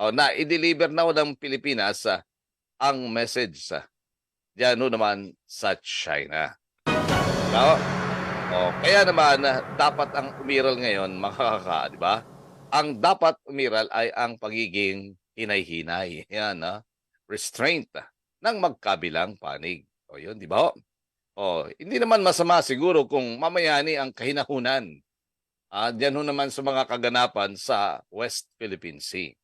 oh, na i-deliver na ng Pilipinas ah, ang message sa diyan ho naman sa China. No? Oh, kaya naman ah, dapat ang umiral ngayon mga kaka, di ba? Ang dapat umiral ay ang pagiging hinay-hinay. Yan, ah, restraint ah, ng magkabilang panig. O yun, di ba? Oh, hindi naman masama siguro kung mamayani ang kahinahunan. Ah, diyan ho naman sa mga kaganapan sa West Philippine Sea.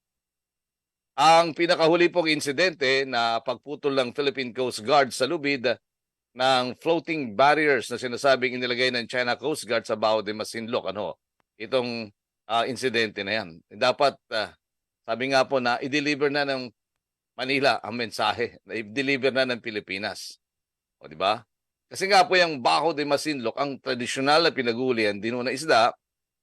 Ang pinakahuli pong insidente na pagputol ng Philippine Coast Guard sa lubid ng floating barriers na sinasabing inilagay ng China Coast Guard sa Bao de Masinloc. Ano, itong ah, insidente na yan. Dapat, ah, sabi nga po na i-deliver na ng Manila ang mensahe. na I-deliver na ng Pilipinas. O, di ba? Kasi nga po yung Baho de Masinloc, ang tradisyonal na pinagulian din na isda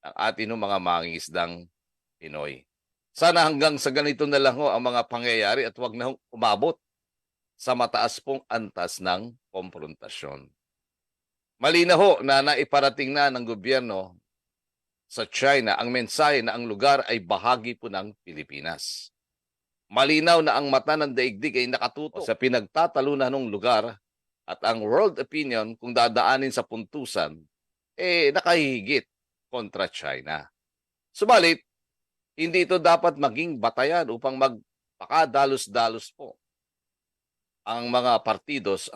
ng atin mga mangingisdang Pinoy. Sana hanggang sa ganito na lang ho ang mga pangyayari at wag na umabot sa mataas pong antas ng komprontasyon. Mali na ho na naiparating na ng gobyerno sa China ang mensahe na ang lugar ay bahagi po ng Pilipinas. Malinaw na ang mata ng daigdig ay nakatutok sa pinagtatalunan ng lugar at ang world opinion kung dadaanin sa puntusan, eh nakahigit kontra China. Subalit, hindi ito dapat maging batayan upang magpakadalos-dalos po ang mga partidos,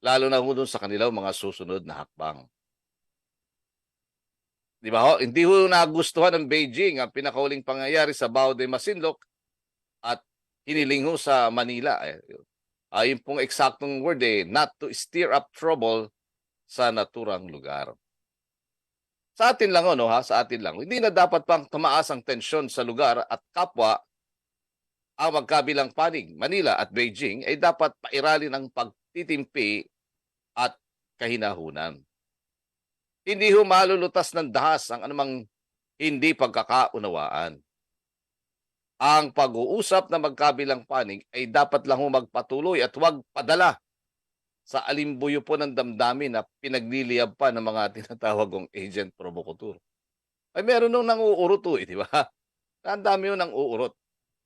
lalo na dun sa kanilang mga susunod na hakbang. Di ba ho? Hindi ho nagustuhan ng Beijing ang pinakauling pangyayari sa Bao de Masinloc at hiniling ho sa Manila. Eh, Ah, pong eksaktong word eh, not to stir up trouble sa naturang lugar. Sa atin lang, ano, ha? Sa atin lang. Hindi na dapat pang tumaas ang tensyon sa lugar at kapwa ang magkabilang panig, Manila at Beijing, ay dapat pairalin ang pagtitimpi at kahinahunan. Hindi ho malulutas ng dahas ang anumang hindi pagkakaunawaan ang pag-uusap na magkabilang panig ay dapat lang magpatuloy at huwag padala sa alimbuyo po ng damdamin na pinagliliyab pa ng mga tinatawag kong agent provocateur. Ay meron nung nang uurot eh, di ba? Ang dami ho nang uurot.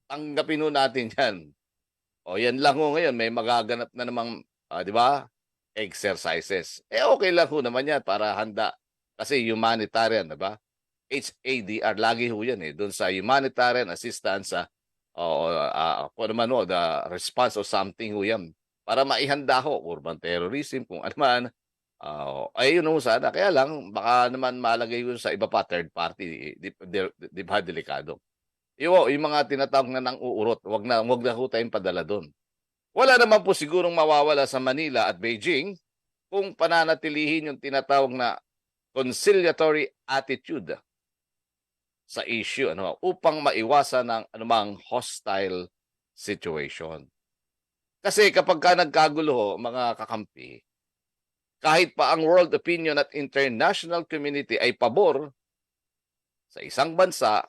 Tanggapin ho natin yan. O yan lang ho ngayon, may magaganap na namang, ah, di ba? Exercises. Eh okay lang ho naman yan para handa. Kasi humanitarian, di ba? HADR, lagi ho yan eh, doon sa humanitarian assistance sa o uh, kung ano man ho, the response of something ho yan. Para maihanda ho, urban terrorism, kung ano man. Uh, ay yun ho sana. Kaya lang, baka naman malagay yun sa iba pa, third party, di, di, di, di ba delikado. Yung, yung mga tinatawag na nang uurot, wag na, wag na ho tayong padala doon. Wala naman po sigurong mawawala sa Manila at Beijing kung pananatilihin yung tinatawag na conciliatory attitude sa issue ano upang maiwasan ng anumang hostile situation. Kasi kapag ka nagkagulo ho, mga kakampi, kahit pa ang world opinion at international community ay pabor sa isang bansa,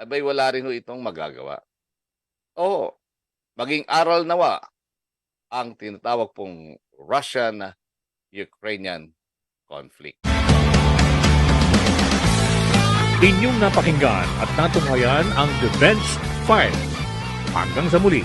abay wala rin ho itong magagawa. Oo, maging aral nawa ang tinatawag pong Russian-Ukrainian conflict. Inyong napakinggan at natunghayan ang Defense File. Hanggang sa muli,